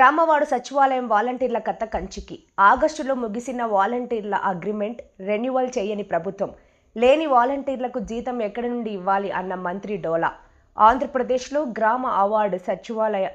గ్రామవాడు సచివాలయం వాలంటీర్ల కథ కంచికి. ఆగస్టులో ముగిసిన వాలంటీర్ల అగ్రిమెంట్ రెన్యువల్ చేయని ప్రభుత్వం. లేని వాలంటీర్లకు జీతం ఎక్కడి నుండి ఇవ్వాలి అన్న మంత్రి డోలా. ఆంధ్రప్రదేశ్లో గ్రామ అవార్డు సచివాలయ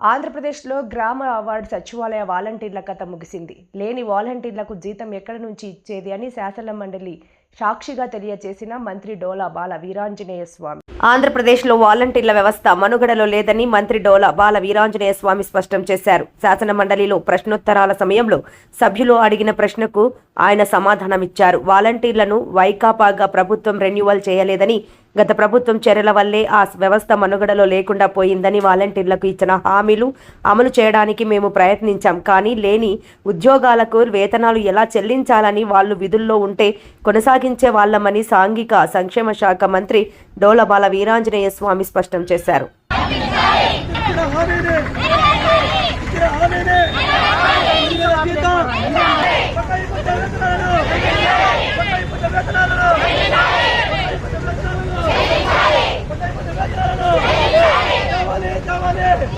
ఆంధ్రప్రదేశ్లో గ్రామ అవార్డు సచివాలయ వాలంటీర్ల కథ ముగిసింది. లేని వాలంటీర్లకు జీతం ఎక్కడి నుంచి ఇచ్చేది అని శాసన మండలి సాక్షిగా తెలియజేసిన మంత్రి డోలా బాల వీరాంజనేయ స్వామి. ఆంధ్రప్రదేశ్లో వాలంటీర్ల వ్యవస్థ మనుగడలో లేదని మంత్రి డోలా బాల వీరాంజనేయ స్వామి స్పష్టం చేశారు. శాసన మండలిలో ప్రశ్నోత్తరాల సమయంలో సభ్యులు అడిగిన ప్రశ్నకు ఆయన సమాధానమిచ్చారు. వాలంటీర్లను వైకాపాగా ప్రభుత్వం రెన్యువల్ చేయలేదని గత ప్రభుత్వం చర్యల వల్లే ఆ వ్యవస్థ మనుగడలో లేకుండా పోయిందని వాలంటీర్లకు ఇచ్చిన హామీలు అమలు చేయడానికి మేము ప్రయత్నించాం. కానీ లేని ఉద్యోగాలకు వేతనాలు ఎలా చెల్లించాలని వాళ్ళు విధుల్లో ఉంటే కొనసాగించే వాళ్ళమని సాంఘిక సంక్షేమ శాఖ మంత్రి డోలబాల వీరాంజనేయ స్వామి స్పష్టం చేశారు.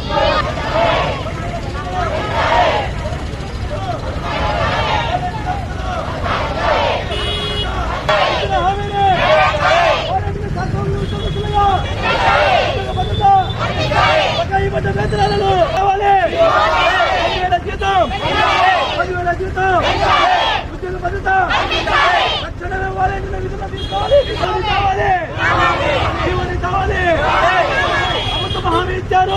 ఇక్కడ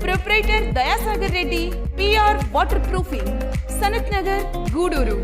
proprietor Dayasagar Reddy PR waterproofing Sanath Nagar Gudur